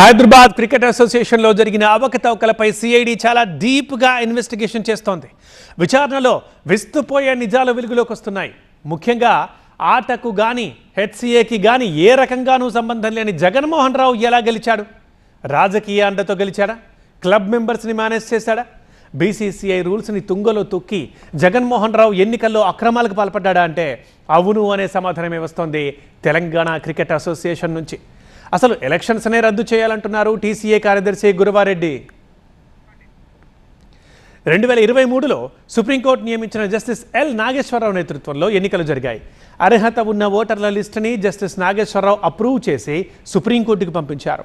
Hyderabad cricket అసోసియేషన్లో జరిగిన అవకతవకలపై CID చాలా డీప్గా ఇన్వెస్టిగేషన్ చేస్తోంది. విచారణలో విస్తుపోయే నిజాలు వెలుగులోకి వస్తున్నాయి. ముఖ్యంగా ఆటకు గాని హెచ్సిఏకి గాని ఏ రకంగానూ సంబంధం లేని జగన్మోహన్ రావు ఎలా గెలిచాడు? రాజకీయ అండతో గెలిచాడా? క్లబ్ మెంబర్స్ని మేనేజ్ చేశాడా? బీసీసీఐ రూల్స్ని తుంగలో తొక్కి జగన్మోహన్ రావు ఎన్నికల్లో అక్రమాలకు పాల్పడ్డా అంటే అవును అనే సమాధానమే వస్తోంది తెలంగాణ క్రికెట్ అసోసియేషన్ నుంచి. అసలు ఎలక్షన్స్నే రద్దు చేయాలంటున్నారు టీసీఏ కార్యదర్శి గురువారెడ్డి. రెండు వేల ఇరవై మూడులో సుప్రీంకోర్టు నియమించిన జస్టిస్ ఎల్ నాగేశ్వరరావు నేతృత్వంలో ఎన్నికలు జరిగాయి. అర్హత ఉన్న ఓటర్ల లిస్టుని జస్టిస్ నాగేశ్వరరావు అప్రూవ్ చేసి సుప్రీంకోర్టుకు పంపించారు.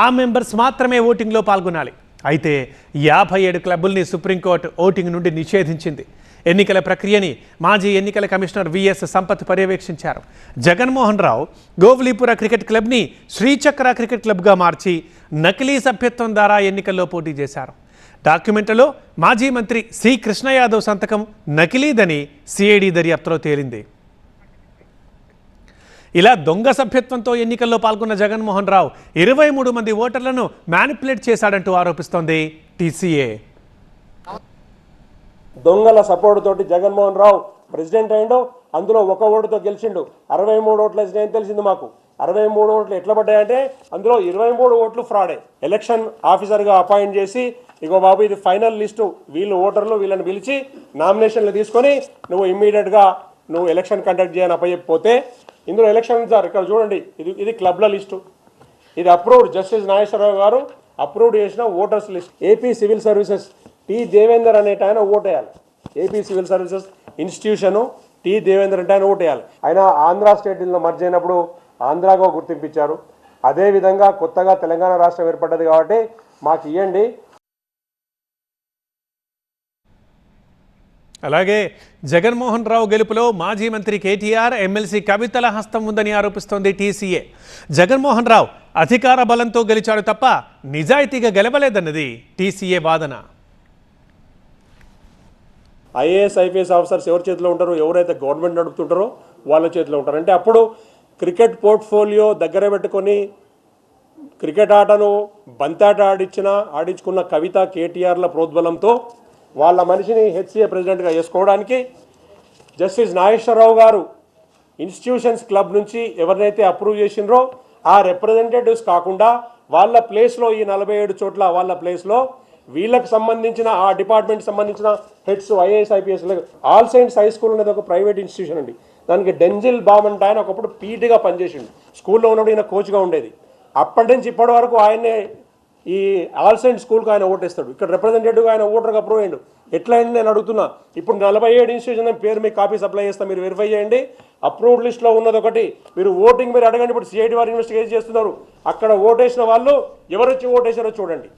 ఆ మెంబర్స్ మాత్రమే ఓటింగ్లో పాల్గొనాలి. అయితే యాభై ఏడు క్లబ్బుల్ని సుప్రీంకోర్టు ఓటింగ్ నుండి నిషేధించింది. ఎన్నికల ప్రక్రియని మాజీ ఎన్నికల కమిషనర్ విఎస్ సంపత్ పర్యవేక్షించారు. జగన్మోహన్ రావు గోవలీపుర క్రికెట్ క్లబ్ని శ్రీచక్ర క్రికెట్ క్లబ్గా మార్చి నకిలీ సభ్యత్వం ద్వారా ఎన్నికల్లో పోటీ చేశారు. డాక్యుమెంట్లో మాజీ మంత్రి సి కృష్ణ యాదవ్ సంతకం నకిలీదని సిఐడి దర్యాప్తులో తేలింది. ఇలా దొంగ సభ్యత్వంతో ఎన్నికల్లో పాల్గొన్న జగన్మోహన్ రావు ఇరవై మూడు మంది ఓటర్లను మ్యానిపులేట్ చేశాడంటూ ఆరోపిస్తోంది టీసీఏ. దొంగల సపోర్ట్ తోటి జగన్మోహన్ రావు ప్రెసిడెంట్ అయిండు అందులో ఒక ఓటుతో గెలిచిండు. అరవై మూడు ఓట్లు వేసినాయని తెలిసింది మాకు? అరవై మూడు ఓట్లు ఎట్లా పడ్డాయంటే అందులో ఇరవై మూడు ఓట్లు ఫ్రాడే ఎలక్షన్ ఆఫీసర్గా అపాయింట్ చేసి ఇగో బాబు ఇది ఫైనల్ లిస్టు. వీళ్ళు ఓటర్లు వీళ్ళని పిలిచి నామినేషన్లు తీసుకొని నువ్వు ఇమ్మీడియట్గా నువ్వు ఎలక్షన్ కండక్ట్ చేయని అప్పచెప్పిపోతే ఇందులో ఎలక్షన్ సార్ ఇక్కడ చూడండి. ఇది ఇది క్లబ్ల లిస్టు. ఇది approved justice Nageswararao garu approved చేసిన voters list. AP civil services T Devender అనేట ఆయన ఓటేయాలి. AP civil services institution T Devender అంటే ఆయన ఓటేయాలి. ఆయన ఆంధ్ర స్టేట్లో మర్జ్ అయినప్పుడు ఆంధ్రాగా గుర్తింపించారు అదేవిధంగా కొత్తగా తెలంగాణ రాష్ట్రం ఏర్పడ్డది కాబట్టి మాకు ఇవ్వండి అలాగే జగన్మోహన్ రావు గెలుపులో మాజీ మంత్రి కేటీఆర్ ఎమ్మెల్సీ కవితల హస్తం ఉందని ఆరోపిస్తోంది టీసీఏ. జగన్మోహన్ రావు అధికార బలంతో గెలిచాడు తప్ప నిజాయితీగా గెలవలేదన్నది టీసీఏ వాదన. ఐఏఎస్ ఐపీఎస్ ఆఫీసర్స్ ఎవరి చేతిలో ఉంటారో ఎవరైతే గవర్నమెంట్ నడుపుతుంటారో వాళ్ళ చేతిలో ఉంటారు. అంటే అప్పుడు క్రికెట్ పోర్ట్ఫోలియో దగ్గర పెట్టుకొని క్రికెట్ ఆటను బంతాట ఆడించిన ఆడించుకున్న కవిత కేటీఆర్ల ప్రోద్బలంతో వాళ్ళ మనిషిని హెచ్సిఏ ప్రెసిడెంట్గా చేసుకోవడానికి జస్టిస్ నాగేశ్వరరావు గారు ఇన్స్టిట్యూషన్స్ క్లబ్ నుంచి ఎవరినైతే అప్రూవ్ చేసినరో ఆ రిప్రజెంటేటివ్స్ కాకుండా వాళ్ళ ప్లేస్లో ఈ నలభై ఏడు చోట్ల వాళ్ళ ప్లేస్లో వీళ్ళకి సంబంధించిన ఆ డిపార్ట్మెంట్ సంబంధించిన heads IAS IPS all science high school అనేది ఒక ప్రైవేట్ ఇన్స్టిట్యూషన్ అండి. దానికి డెంజిల్ బామంట ఆయన ఒకప్పుడు పీటీగా పనిచేసిండు. స్కూల్లో ఉన్నప్పుడు ఈయన కోచ్గా ఉండేది. అప్పటి నుంచి ఇప్పటి వరకు ఆయనే ఈ ఆల్ సైన్స్ స్కూల్కి ఆయన ఓటేస్తాడు. ఇక్కడ రిప్రజెంటేటివ్గా ఆయన ఓటర్గా అప్రూవ్ అయ్యిండు. ఎట్లా అయింది నేను అడుగుతున్నా ఇప్పుడు నలభై ఏడు ఇన్స్టిట్యూషన్ పేరు మీకు కాపీ సప్లై చేస్తా మీరు వెరిఫై చేయండి. అప్రూవ్డ్ లిస్ట్లో ఉన్నది ఒకటి మీరు ఓటింగ్ మీరు అడగండి ఇప్పుడు సిఐటి వారు ఇన్వెస్టిగేట్ చేస్తున్నారు. అక్కడ ఓటేసిన వాళ్ళు ఎవరు వచ్చి ఓటేసారో చూడండి.